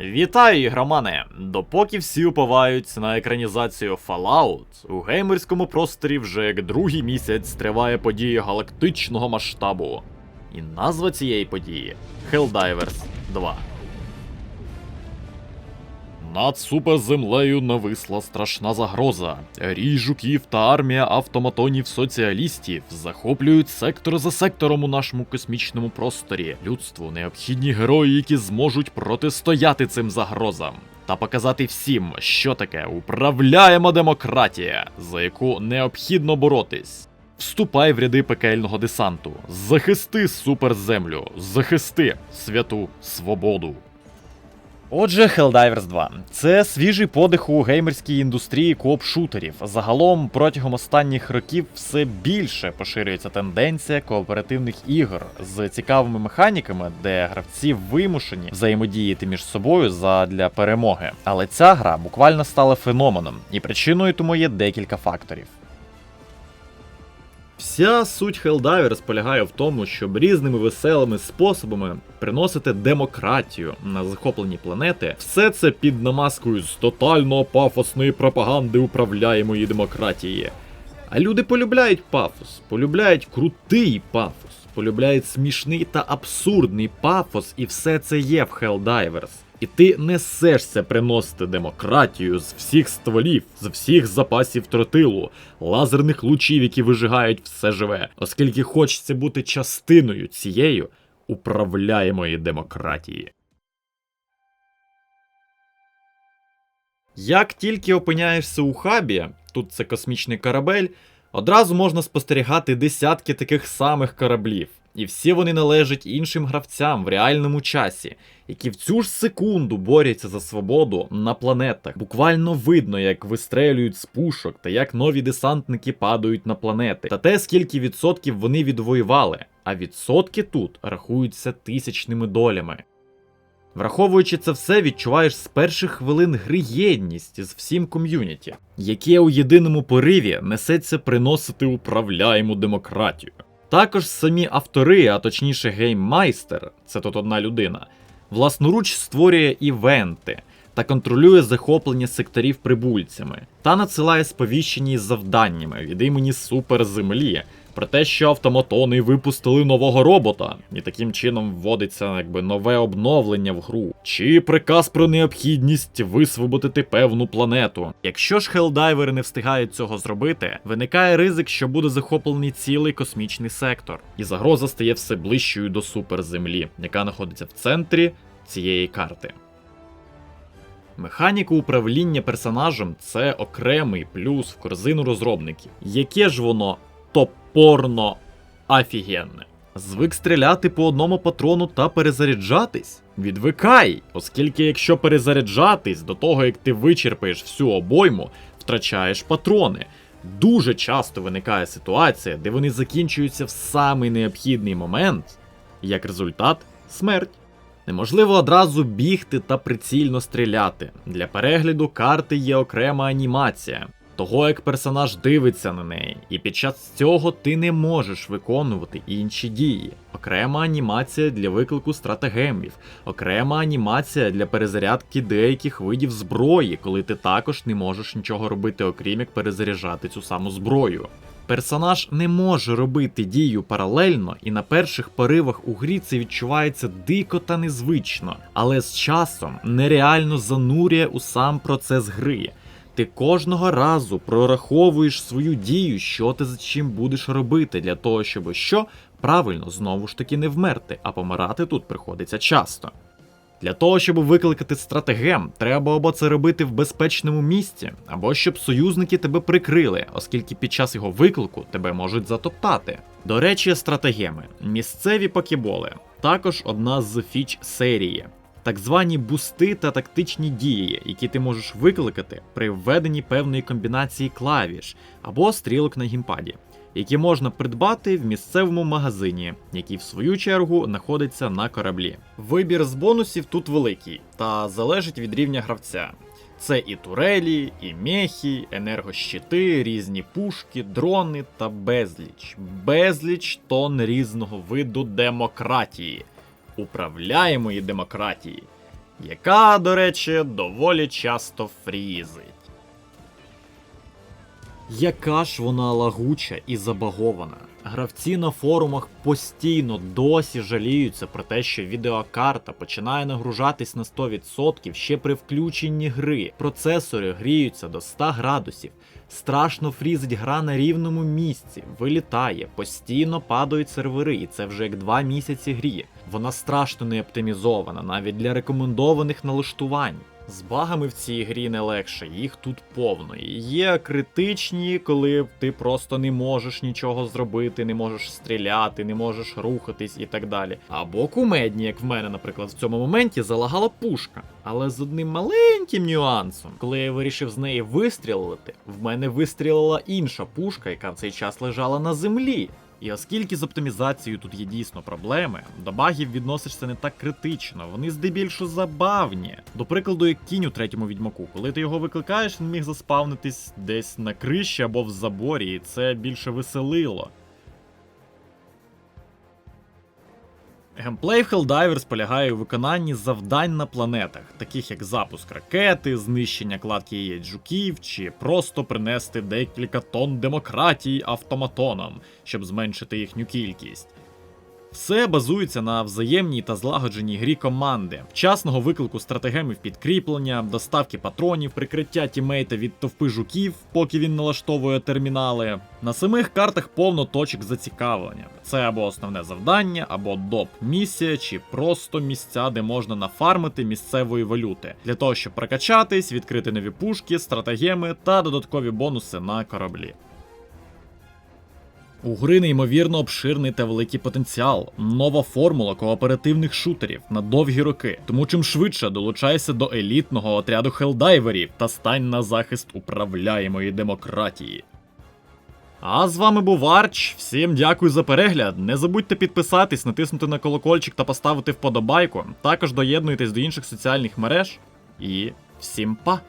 Вітаю, ігромани! Допоки всі уповають на екранізацію Fallout, у геймерському просторі вже як другий місяць триває подія галактичного масштабу. І назва цієї події Helldivers 2. Над суперземлею нависла страшна загроза. Рій жуків та армія автоматонів-соціалістів захоплюють сектор за сектором у нашому космічному просторі. Людству необхідні герої, які зможуть протистояти цим загрозам. Та показати всім, що таке управляєма демократія, за яку необхідно боротись. Вступай в ряди пекельного десанту, захисти суперземлю, захисти святу свободу. Отже, Helldivers 2 це свіжий подих у геймерській індустрії кооп-шутерів. Загалом протягом останніх років все більше поширюється тенденція кооперативних ігор з цікавими механіками, де гравці вимушені взаємодіяти між собою задля перемоги. Але ця гра буквально стала феноменом, і причиною тому є декілька факторів. Вся суть Helldivers полягає в тому, щоб різними веселими способами приносити демократію на захоплені планети. Все це під намазкою з тотально пафосної пропаганди управляємої демократії. А люди полюбляють пафос, полюбляють крутий пафос, полюбляють смішний та абсурдний пафос, і все це є в Helldivers. І ти несешся приносити демократію з всіх стволів, з всіх запасів тротилу, лазерних лучів, які вижигають все живе, оскільки хочеться бути частиною цієї управляємої демократії. Як тільки опиняєшся у хабі, тут це космічний корабель, одразу можна спостерігати десятки таких самих кораблів. І всі вони належать іншим гравцям в реальному часі, які в цю ж секунду борються за свободу на планетах. Буквально видно, як вистрелюють з пушок та як нові десантники падають на планети, та те, скільки відсотків вони відвоювали, а відсотки тут рахуються тисячними долями. Враховуючи це все, відчуваєш з перших хвилин гри єдність з всім ком'юніті, яке у єдиному пориві несеться приносити управляєму демократію. Також самі автори, а точніше гейммайстер, це тут одна людина, власноруч створює івенти та контролює захоплення секторів прибульцями та надсилає сповіщення із завданнями від імені Суперземлі про те, що автоматони випустили нового робота, і таким чином вводиться якби нове обновлення в гру, чи приказ про необхідність висвободити певну планету. Якщо ж хелдайвери не встигають цього зробити, виникає ризик, що буде захоплений цілий космічний сектор, і загроза стає все ближчою до суперземлі, яка знаходиться в центрі цієї карти. Механіка управління персонажем це окремий плюс в корзину розробників. Яке ж воно топорно офігенне. Звик стріляти по одному патрону та перезаряджатись? Відвикай, оскільки якщо перезаряджатись до того, як ти вичерпаєш всю обойму, втрачаєш патрони. Дуже часто виникає ситуація, де вони закінчуються в самий необхідний момент, як результат смерть. Неможливо одразу бігти та прицільно стріляти. Для перегляду карти є окрема анімація, того як персонаж дивиться на неї, і під час цього ти не можеш виконувати інші дії. Окрема анімація для виклику стратегемів, окрема анімація для перезарядки деяких видів зброї, коли ти також не можеш нічого робити, окрім як перезаряджати цю саму зброю. Персонаж не може робити дію паралельно, і на перших поривах у грі це відчувається дико та незвично, але з часом нереально занурює у сам процес гри. Ти кожного разу прораховуєш свою дію, що ти за чим будеш робити, для того, щоб що правильно знову ж таки не вмерти, а помирати тут приходиться часто. Для того, щоб викликати стратегем, треба або це робити в безпечному місці, або щоб союзники тебе прикрили, оскільки під час його виклику тебе можуть затоптати. До речі, стратегеми місцеві покеболи також одна з фіч серії. Так звані бусти та тактичні дії, які ти можеш викликати при введенні певної комбінації клавіш або стрілок на гімпаді, які можна придбати в місцевому магазині, який в свою чергу знаходиться на кораблі. Вибір з бонусів тут великий та залежить від рівня гравця. Це і турелі, і мехи, енергощити, різні пушки, дрони та безліч, безліч тонн різного виду демократії, управляємої демократії. яка, до речі, доволі часто фрізить. Яка ж вона лагуча і забагована. Гравці на форумах постійно досі жаліються про те, що відеокарта починає нагружатись на 100% ще при включенні гри. Процесори гріються до 100 градусів. Страшно фрізить гра на рівному місці, вилітає, постійно падають сервери, і це вже як 2 місяці гріє. Вона страшно не оптимізована навіть для рекомендованих налаштувань. З багами в цій грі не легше, їх тут повно. Є критичні, коли ти просто не можеш нічого зробити, не можеш стріляти, не можеш рухатись і так далі. Або кумедні, як в мене, наприклад, в цьому моменті залагала пушка. Але з одним маленьким нюансом, коли я вирішив з неї вистрілити, в мене вистрілила інша пушка, яка в цей час лежала на землі. І оскільки з оптимізацією тут є дійсно проблеми, до багів відносишся не так критично, вони здебільшого забавні. До прикладу, як кінь у третьому відьмаку, коли ти його викликаєш, він міг заспавнитись десь на криші або в заборі, і це більше веселило. Геймплей в Helldivers полягає у виконанні завдань на планетах, таких як запуск ракети, знищення кладки яєць жуків, чи просто принести декілька тонн демократії автоматонам, щоб зменшити їхню кількість. Все базується на взаємній та злагодженій грі команди, вчасного виклику стратегемів підкріплення, доставки патронів, прикриття тімейта від товпи жуків, поки він налаштовує термінали. На самих картах повно точок зацікавлення. Це або основне завдання, або доп місія, чи просто місця, де можна нафармити місцевої валюти, для того, щоб прокачатись, відкрити нові пушки, стратегеми та додаткові бонуси на кораблі. У гри неймовірно обширний та великий потенціал, нова формула кооперативних шутерів на довгі роки. Тому чим швидше долучайся до елітного отряду хелдайверів та стань на захист управляємої демократії. А з вами був Арч. Всім дякую за перегляд. Не забудьте підписатись, натиснути на колокольчик та поставити вподобайку. Також доєднуйтесь до інших соціальних мереж. І всім па!